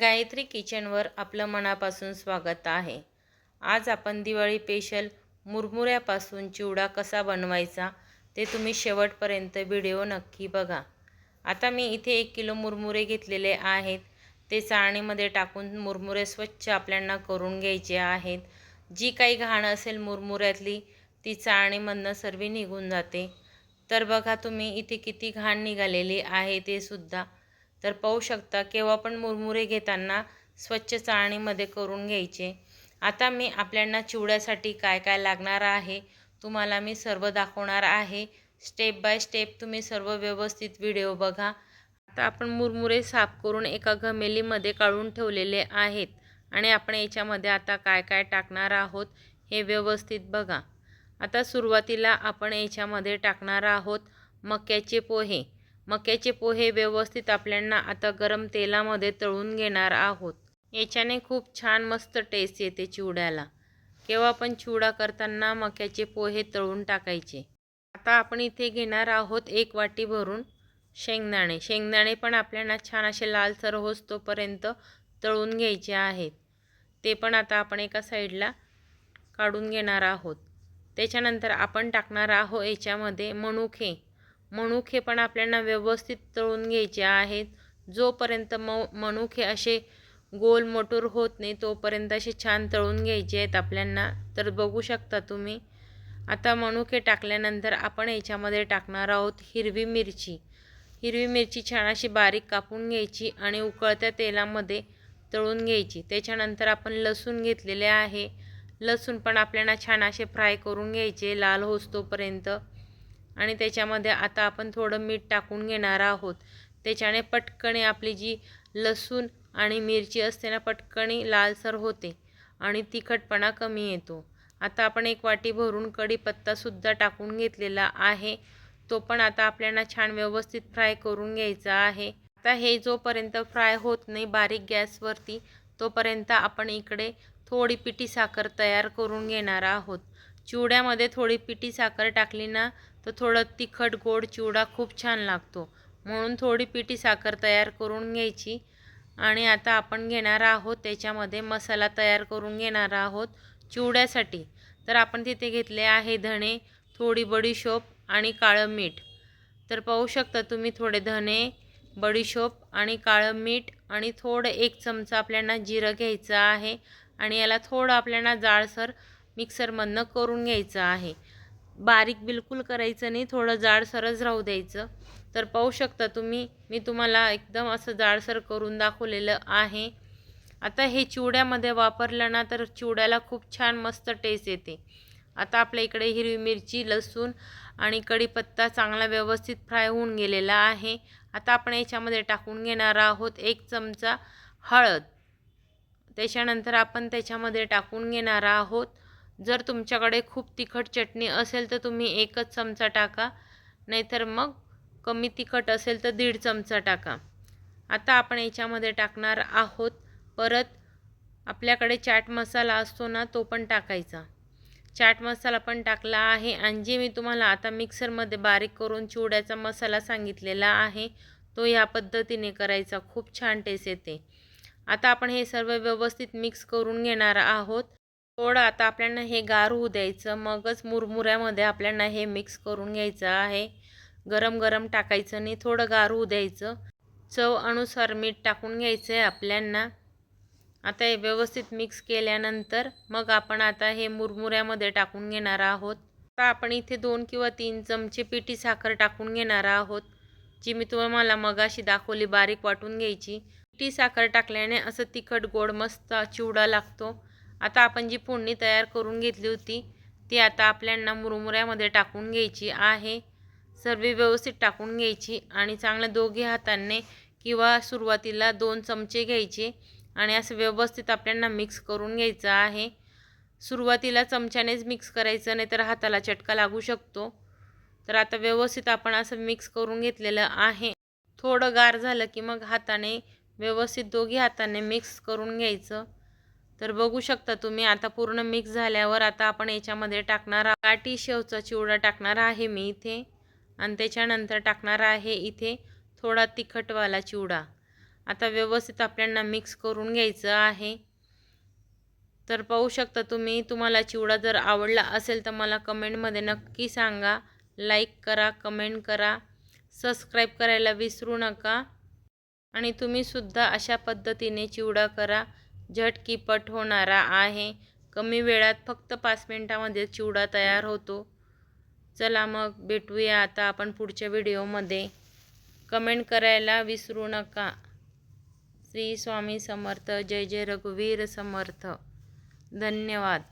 गायत्री किचनवर आपलं मनापासून स्वागत आहे. आज आपण दिवाळी पेशल मुरमुऱ्यापासून चिवडा कसा बनवायचा ते तुम्ही शेवटपर्यंत व्हिडिओ नक्की बघा. आता मी इथे एक किलो मुरमुरे घेतलेले आहेत. ते चाळणीमध्ये टाकून मुरमुरे स्वच्छ आपल्यांना करून घ्यायचे आहेत. जी काही घाण असेल मुरमुऱ्यातली ती चाळणीमधनं सर्व निघून जाते. तर बघा तुम्ही इथे किती घाण निघालेली आहे ते सुद्धा. तर पाहू शकता केव्हा पण मुरमुरे घेताना स्वच्छ चाळणीमध्ये करून घ्यायचे. आता मी आपल्यांना चिवड्यासाठी काय काय लागणार आहे तुम्हाला मी सर्व दाखवणार आहे. स्टेप बाय स्टेप तुम्ही सर्व व्यवस्थित व्हिडिओ बघा. आता आपण मुरमुरे साफ करून एका घमेलीमध्ये काढून ठेवलेले आहेत आणि आपण याच्यामध्ये आता काय काय टाकणार आहोत हे व्यवस्थित बघा. आता सुरुवातीला आपण याच्यामध्ये टाकणार आहोत मक्याचे पोहे. मक्याचे पोहे व्यवस्थित आपल्यांना आता गरम तेलामध्ये तळून घेणार आहोत. याच्याने खूप छान मस्त टेस्ट येते चिवड्याला. केव्हा पण चिवडा करताना मक्याचे पोहे तळून टाकायचे. आता आपण इथे घेणार आहोत एक वाटी भरून शेंगदाणे. शेंगदाणे पण आपल्याला छान असे लालसर होस तोपर्यंत तळून घ्यायचे आहेत. ते पण आता आपण एका साईडला काढून घेणार आहोत. त्याच्यानंतर आपण टाकणार आहोत याच्यामध्ये मनुखे. मनुखे पण आपल्याला व्यवस्थित तळून घ्यायचे आहेत. जोपर्यंत म मनुखे असे गोल मोटूर होत नाही तोपर्यंत असे छान तळून घ्यायचे आहेत आपल्यांना. तर बघू शकता तुम्ही. आता मनुखे टाकल्यानंतर आपण याच्यामध्ये टाकणार आहोत हिरवी मिरची. हिरवी मिरची छान अशी बारीक कापून घ्यायची आणि उकळत्या तेलामध्ये तळून घ्यायची. त्याच्यानंतर आपण लसूण घेतलेले आहे. लसूण पण आपल्याला छान असे फ्राय करून घ्यायचे लाल होस्तोपर्यंत आणि त्याच्यामध्ये आता आपण थोडं मीठ टाकून घेणार आहोत. त्याच्याने पटकणे आपली जी लसूण आणि मिरची असते ना पटकणी लालसर होते आणि तिखटपणा कमी येतो. आता आपण एक वाटी भरून कढीपत्तासुद्धा टाकून घेतलेला आहे. तो पण आता आपल्याला छान व्यवस्थित फ्राय करून घ्यायचा आहे. आता हे जोपर्यंत फ्राय होत नाही बारीक गॅसवरती तोपर्यंत आपण इकडे थोडी पिठी साखर तयार करून घेणार आहोत. चिवड्यामध्ये थोडी पिठी साखर टाकली ना तर थोडं तिखट गोड चिवडा खूप छान लागतो. म्हणून थोडी पिठी साखर तयार करून घ्यायची. आणि आता आपण घेणार आहोत त्याच्यामध्ये मसाला तयार करून घेणार आहोत चिवड्यासाठी. तर आपण तिथे घेतले आहे धणे थोडी बडीशोप आणि काळं मीठ. तर पाहू शकता तुम्ही थोडे धणे बडीशोप आणि काळं मीठ आणि थोडं एक चमचा आपल्याला जिरं घ्यायचं आहे. आणि याला थोडं आपल्याला जाळसर मिक्सरमधनं करून घ्यायचं आहे. बारीक बिलकुल करायचं नाही थोडं जाडसरच राहू द्यायचं. तर पाहू शकता तुम्ही मी तुम्हाला एकदम असं जाडसर करून दाखवलेलं आहे. आता हे चिवड्यामध्ये वापरलं ना तर चिवड्याला खूप छान मस्त टेस्ट येते. आता आपल्या इकडे हिरवी मिरची लसूण आणि कढीपत्ता चांगला व्यवस्थित फ्राय होऊन गेलेला आहे. आता आपण याच्यामध्ये टाकून घेणार आहोत एक चमचा हळद. त्याच्यानंतर आपण त्याच्यामध्ये टाकून घेणार आहोत जर तुमच्याकडे खूप तिखट चटणी असेल तर तुम्ही एकच चमचा टाका. नाहीतर मग कमी तिखट असेल तर दीड चमचा टाका. आता आपण याच्यामध्ये टाकणार आहोत. परत आपल्याकडे चाट मसाला असतो ना तो पण टाकायचा. चाट मसाला पण टाकला आहे. आणि जे मी तुम्हाला आता मिक्सरमध्ये बारीक करून चिवड्याचा मसाला सांगितलेला आहे तो ह्या पद्धतीने करायचा. खूप छान टेस्ट येते. आता आपण हे सर्व व्यवस्थित मिक्स करून घेणार आहोत. थोडं आता आपल्याला हे गार होऊ द्यायचं मगच मुरमुऱ्यामध्ये आपल्याला हे मिक्स करून घ्यायचं आहे. गरम गरम टाकायचं नाही थोडं गार होऊ द्यायचं. चव अनुसार मीठ टाकून घ्यायचं आहे आपल्यांना आता हे व्यवस्थित मिक्स केल्यानंतर मग आपण आता हे मुरमुऱ्यामध्ये टाकून घेणार आहोत. आता आपण इथे दोन किंवा तीन चमचे पिठी साखर टाकून घेणार आहोत जी मी तुम्हाला मगाशी दाखवली बारीक वाटून घ्यायची. पिठी साखर टाकल्याने असं तिखट गोड मस्त चिवडा लागतो. आता आपण जी फोडणी तयार करून घेतली होती ती आता आपल्यांना मुरमुऱ्यामध्ये टाकून घ्यायची आहे. सर्व व्यवस्थित टाकून घ्यायची आणि चांगल्या दोघे हातांनी किंवा सुरुवातीला दोन चमचे घ्यायचे आणि असं व्यवस्थित आपल्यांना मिक्स करून घ्यायचं आहे. सुरुवातीला चमच्यानेच मिक्स करायचं नाही तर हाताला चटका लागू शकतो. तर आता व्यवस्थित आपण असं मिक्स करून घेतलेलं आहे. थोडं गार झालं की मग हाताने व्यवस्थित दोघी हाताने मिक्स करून घ्यायचं. तर बघू शकता तुम्ही आता पूर्ण मिक्स झाल्यावर आता आपण याच्यामध्ये टाकणार काठी शेवचा चिवडा टाकणार आहे मी इथे. आणि त्याच्यानंतर टाकणार आहे इथे थोडा तिखटवाला चिवडा. आता व्यवस्थित आपल्याला मिक्स करून घ्यायचं आहे. तर पाहू शकता तुम्ही तुम्हाला चिवडा जर आवडला असेल तर मला कमेंटमध्ये नक्की सांगा. लाईक करा कमेंट करा. सबस्क्राईब करायला विसरू नका. आणि तुम्हीसुद्धा अशा पद्धतीने चिवडा करा. झटकीपट होणारा आहे. कमी वेळात फक्त पाच मिनटामध्ये चिवडा तयार होतो. चला मग भेटूया आता आपण पुढच्या व्हिडिओमध्ये. कमेंट करायला विसरू नका. श्री स्वामी समर्थ. जय जय रघुवीर समर्थ. धन्यवाद.